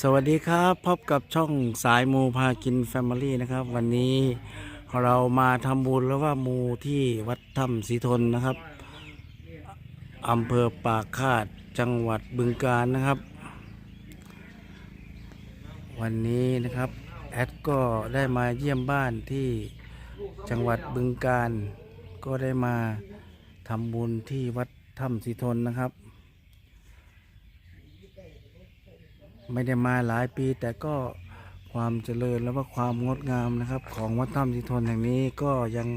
สวัสดีครับ พบกับช่องสายมูพากินแฟมิลี่นะครับ วันนี้เรามาทำบุญแล้วว่ามูที่วัดถ้ำสีทนนะครับอำเภอปากคาดจังหวัดบึงกาฬนะครับ วันนี้นะครับแอดก็ได้มาเยี่ยมบ้านที่จังหวัดบึงกาฬก็ได้มาทำบุญที่วัดถ้ำสีทนนะครับ ไม่ได้มาหลายปี แต่ก็ความเจริญและว่าความงดงามนะครับ ของวัดถ้ำทิทนแห่งนี้ก็ยัง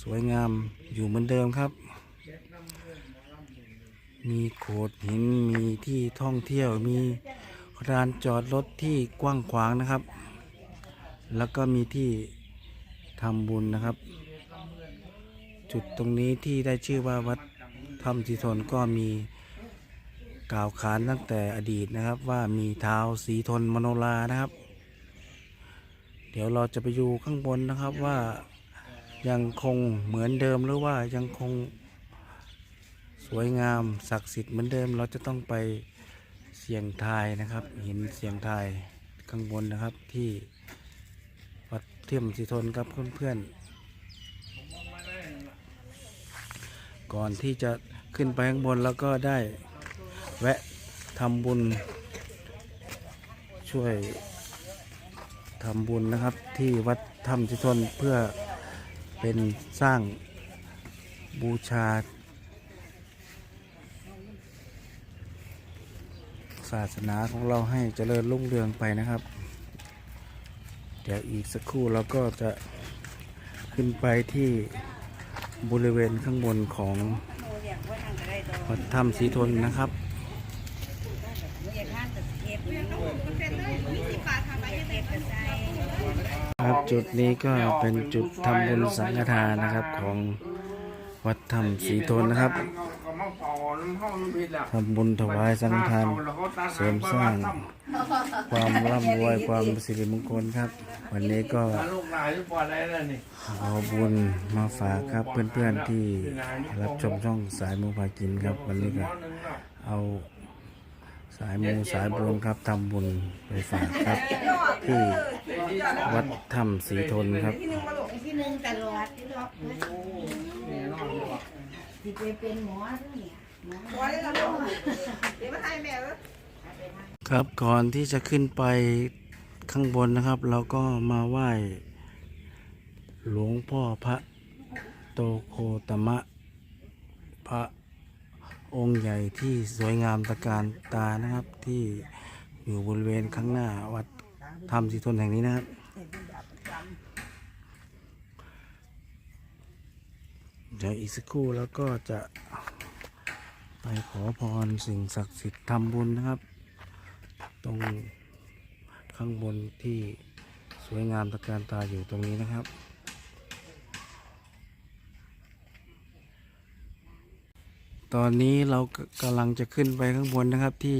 สวยงามอยู่เหมือนเดิมครับ มีโขดหินมีที่ท่องเที่ยวมีร้านจอดรถที่กว้างขวางนะครับ แล้วก็มีที่ทำบุญนะครับ จุดตรงนี้ที่ได้ชื่อว่าวัดถ้ำทิทนก็มี กล่าวขานตั้งแต่อดีตนะครับว่ามีเท้าสีทนมโนรานะครับ เดี๋ยวเราจะไปอยู่ข้างบนนะครับว่ายังคงเหมือนเดิมหรือว่ายังคงสวยงามศักดิ์สิทธิ์เหมือนเดิม เราจะต้องไปเสียงทายนะครับเห็นเสียงทายข้างบนนะครับที่วัดเทียมสีทนครับเพื่อนๆก่อนที่จะขึ้นไปข้างบนแล้วก็ได้ แวะทำบุญ ช่วยทำบุญนะครับที่วัดถ้ำทิทนเพื่อเป็นสร้างบูชา ศาสนาของเราให้เจริญรุ่งเรืองไปนะครับ เดี๋ยวอีกสักครู่เราก็จะขึ้นไปที่บริเวณข้างบนของวัดถ้ำสีทนนะครับ ครับจุดนี้ก็เป็นจุดทำบุญสังฆทานนะครับของวัดธรรมศรีทนนะครับทำบุญถวายสังฆทานเสริมสร้างความร่ำรวยความสิริมงคลครับ วันนี้ก็ลูกหลานที่ปอดอะไรแล้วนี่เอาบุญมาฝากครับเพื่อนๆที่รับชมช่องสายมูพากินครับ วันนี้ก็เอา สายมูสายบุญครับทำบุญไปฝากครับ ที่วัดถ้ำศรีทนครับที่หนึ่งตลอดที่รอบที่ไปเป็นหมอเนี่ยหมอครับก่อนที่จะขึ้นไปข้างบนนะครับ เราก็มาไหว้หลวงพ่อพระโตโคตมะพระ องค์ใหญ่ที่สวยงามตะการตานะครับ ที่อยู่บริเวณข้างหน้าวัดธรรมสีทนแห่งนี้นะครับ เดี๋ยวอีกสักครู่แล้วก็จะไปขอพรสิ่งศักดิ์สิทธิ์ทำบุญนะครับ ตรงข้างบนที่สวยงามตะการตาอยู่ตรงนี้นะครับ ตอนนี้เรากำลังจะขึ้นไปข้างบนนะครับที่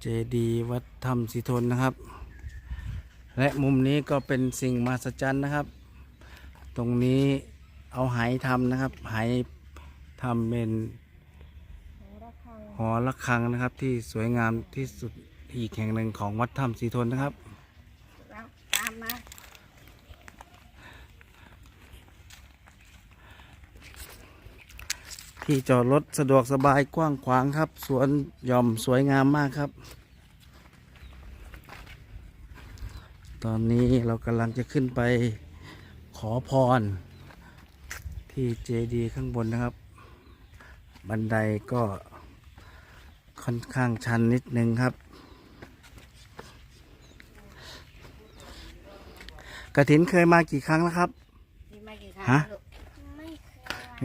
เจดีวัดธรรมสีทนนะครับ และมุมนี้ก็เป็นสิ่งมหัศจรรย์นะครับ ตรงนี้เอาไหทำนะครับไหทำเป็นหอระฆังนะครับ ที่สวยงามที่สุดอีกแห่งหนึ่งของวัดถ้ำสีทนนะครับตามมา ที่จอดรถสะดวกสบายกว้างขวางครับ สวนหย่อมสวยงามมากครับ ตอนนี้เรากำลังจะขึ้นไปขอพร ที่เจดีย์ข้างบนนะครับ บันไดก็ค่อนข้างชันนิดนึงครับกระถินเคยมากี่ครั้งแล้วครับที่มากี่ครั้งฮะลูก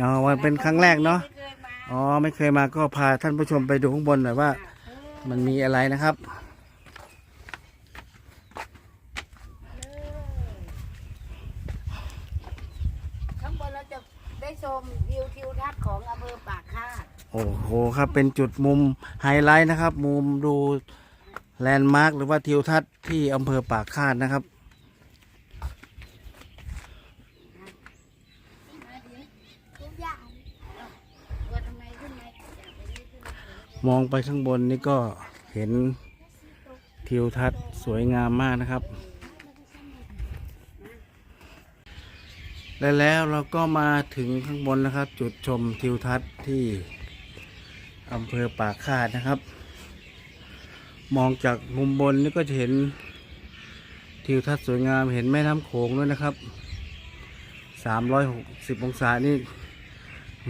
อ๋อวันเป็นครั้งแรกเนาะ ไม่เคยมา อ๋อไม่เคยมาก็พาท่านผู้ชมไปดูข้างบนหน่อยว่า มันมีอะไรนะครับ ข้างบนเราจะได้ชมวิวทิวทัศน์ของอำเภอปากคาดโอ้โหครับเป็นจุดมุมไฮไลท์นะครับ มุมดูแลนด์มาร์คหรือว่าทิวทัศน์ที่อำเภอปากคาดนะครับ ว่าทำไมขึ้น มองไปข้างบนนี่ก็เห็นทิวทัศน์สวยงามมากนะครับ และแล้วเราก็มาถึงข้างบนนะครับ จุดชมทิวทัศน์ที่อำเภอปากคาดนะครับ มองจากมุมบนนี่ก็จะเห็นทิวทัศน์สวยงามเห็นแม่น้ำโขงด้วยนะครับ 360 องศานี่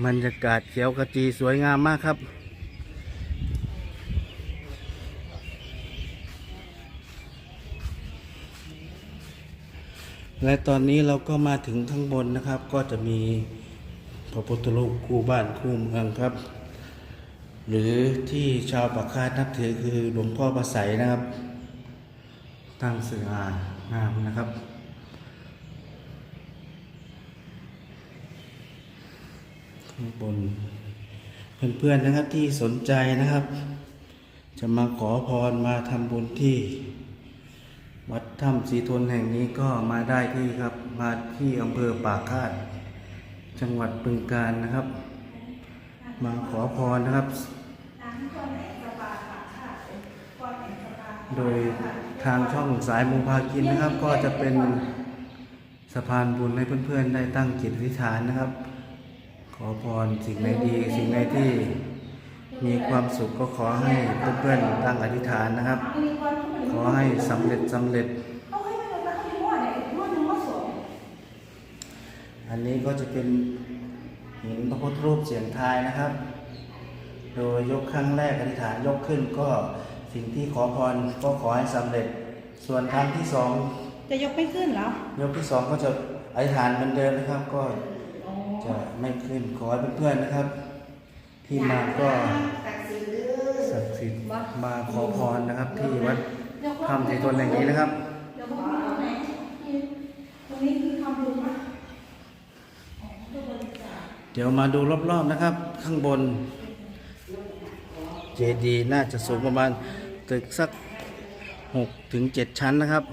บรรยากาศเขียวขจีสวยงามมากครับ และตอนนี้เราก็มาถึงข้างบนนะครับ ก็จะมีพระพุทธรูปคู่บ้านคู่เมืองครับ หรือที่ชาวปากคาดนับถือคือหลวงพ่อประใสนะครับ ตั้งสง่างามนะครับ ข้างบนเพื่อนๆนะครับที่สนใจนะครับ จะมาขอพรมาทำบุญที่ วัดถ้ำสีทนแห่งนี้ก็มาได้ที่ครับ มาที่อำเภอปากคาด จังหวัดบึงกาฬนะครับ มาขอพรนะครับ โดยทางช่องสายมูพากินนะครับ ก็จะเป็นสะพานบุญให้เพื่อนๆ ได้ตั้งจิตอธิษฐานนะครับ ขอพรสิ่งใดดีสิ่งใดที่ มีความสุขก็ขอให้เพื่อนๆตั้งอธิษฐานนะครับ ขอให้สำเร็จสำเร็จ อันนี้ก็จะเป็นหินพระพุทธรูปเสียงทายนะครับ โดยยกครั้งแรกอธิษฐานยกขึ้นก็สิ่งที่ขอพรก็ขอให้สำเร็จ ส่วนครั้งที่สองจะยกไม่ขึ้นเหรอ ยกที่สองก็จะอธิษฐานเหมือนเดิมนะครับ ก็จะไม่ขึ้นขอให้เพื่อนๆนะครับ ที่มาก็ศักดิ์สิทธิ์มาขอพรนะครับ ที่วัดถ้ำสีทนแห่งนี้นะครับเดี๋ยวบอกว่าตรงไหนตรงนี้คือทำบุญปะเดี๋ยวมาดูรอบๆนะครับ ข้างบน เจดีย์น่าจะสูงประมาณตึกสัก6ถึง7ชั้นนะครับ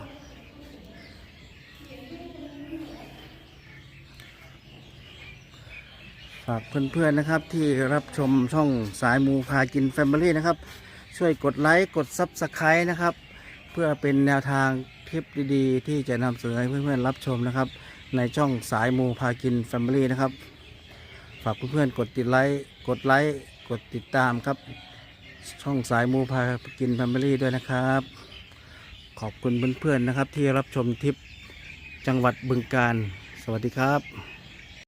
ฝากเพื่อนๆนะครับที่รับชมช่องสายมูพากินแฟมิลี่นะครับ ช่วยกดไลค์กดซับสไครต์นะครับ เพื่อเป็นแนวทางคลิปดีๆ ที่จะนำเสนอให้เพื่อนๆรับชมนะครับ ในช่องสายมูพากินแฟมิลี่นะครับ ฝากเพื่อนๆกดติดไลค์กดไลค์กดติดตามครับ ช่องสายมูพากินแฟมิลี่ด้วยนะครับ ขอบคุณเพื่อนๆนะครับที่รับชมทริปจังหวัดบึงกาฬสวัสดีครับ